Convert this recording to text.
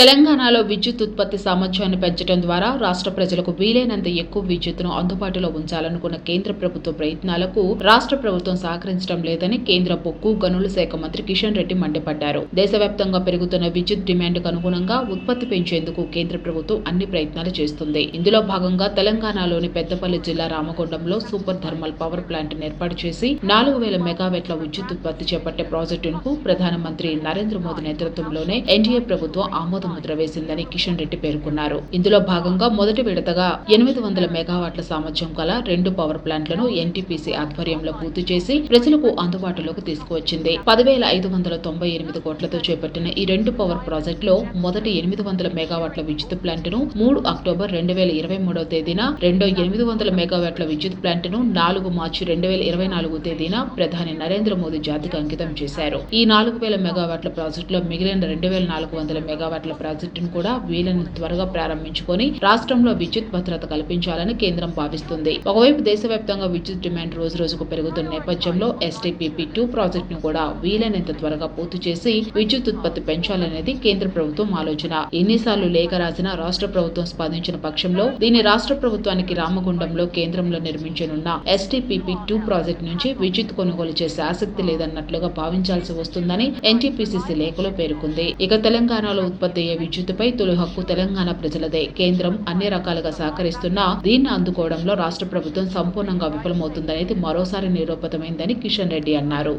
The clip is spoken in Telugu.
తెలంగాణలో విద్యుత్ ఉత్పత్తి సామర్థ్యాన్ని పెంచడం ద్వారా రాష్ట్ర ప్రజలకు వీలైనంత ఎక్కువ విద్యుత్తును అందుబాటులో ఉంచాలనుకున్న కేంద్ర ప్రభుత్వ ప్రయత్నాలకు రాష్ట్ర ప్రభుత్వం సహకరించడం లేదని కేంద్ర బొగ్గు గనుల శాఖ మంత్రి కిషన్ రెడ్డి మండిపడ్డారు. దేశవ్యాప్తంగా పెరుగుతున్న విద్యుత్ డిమాండ్కు అనుగుణంగా ఉత్పత్తి పెంచేందుకు కేంద్ర ప్రభుత్వం అన్ని ప్రయత్నాలు చేస్తుంది. ఇందులో భాగంగా తెలంగాణలోని పెద్దపల్లి జిల్లా రామగుండంలో సూపర్ థర్మల్ పవర్ ప్లాంట్ ఏర్పాటు చేసి నాలుగు వేల మెగావెట్ల విద్యుత్ ఉత్పత్తి చేపట్టే ప్రాజెక్టును ప్రధానమంత్రి నరేంద్ర మోదీ నేతృత్వంలోనే ఎన్డీఏ ప్రభుత్వం ఆమోదం ముద్ర వేసిందని కిషన్ రెడ్డి పేర్కొన్నారు. ఇందులో భాగంగా మొదటి విడతగా ఎనిమిది వందల మెగావాట్ల సామర్థ్యం గల రెండు పవర్ ప్లాంట్లను ఎన్టీపీసీ ఆధ్వర్యంలో పూర్తి చేసి ప్రజలకు అందుబాటులోకి తీసుకువచ్చింది. పదివేల ఐదు వందల తొంభై ఎనిమిది కోట్లతో చేపట్టిన ఈ రెండు పవర్ ప్రాజెక్టులో మొదటి ఎనిమిది వందల మెగావాట్ల విద్యుత్ ప్లాంట్ను మూడు అక్టోబర్ రెండు వేల ఇరవై మూడవ తేదీన రెండో ఎనిమిది వందల మెగావాట్ల విద్యుత్ ప్లాంట్ను నాలుగు మార్చి రెండు వేల ఇరవై నాలుగు తేదీన ప్రధాని నరేంద్ర మోదీ జాతికి అంకితం చేశారు. ఈ నాలుగు వేల మెగావాట్ల ప్రాజెక్టులో మిగిలిన రెండు వేల నాలుగు వందల మెగావాట్ల ప్రాజెక్టును కూడా వీలైనంత త్వరగా ప్రారంభించుకొని రాష్ట్రంలో విద్యుత్ భద్రత కల్పించాలని కేంద్రం భావిస్తుంది. ఒకవైపు దేశవ్యాప్తంగా విద్యుత్ డిమాండ్ రోజు రోజుకు పెరుగుతున్న నేపథ్యంలో ఎస్టీపీపీ టూ ప్రాజెక్టును కూడా వీలైనంత త్వరగా పూర్తి చేసి విద్యుత్ ఉత్పత్తి పెంచాలనేది కేంద్ర ప్రభుత్వం ఆలోచన. ఎన్నిసార్లు లేఖ రాసిన రాష్ట్ర ప్రభుత్వం స్పందించిన పక్షంలో దీన్ని రాష్ట్ర ప్రభుత్వానికి రామగుండంలో కేంద్రంలో నిర్మించనున్న ఎస్టీపీపీ టూ ప్రాజెక్టు నుంచి విద్యుత్ కొనుగోలు చేసే ఆసక్తి లేదన్నట్లుగా భావించాల్సి వస్తుందని ఎన్టీపీసీసీ లేఖలో పేర్కొంది. ఇక తెలంగాణలో ఉత్పత్తి భారతీయ విద్యుత్తుపై తొలి హక్కు తెలంగాణ ప్రజలదే. కేంద్రం అన్ని రకాలుగా సహకరిస్తున్నా దీన్ని అందుకోవడంలో రాష్ట్ర ప్రభుత్వం సంపూర్ణంగా విఫలమవుతుందనేది మరోసారి నిరూపితమైందని కిషన్ రెడ్డి అన్నారు.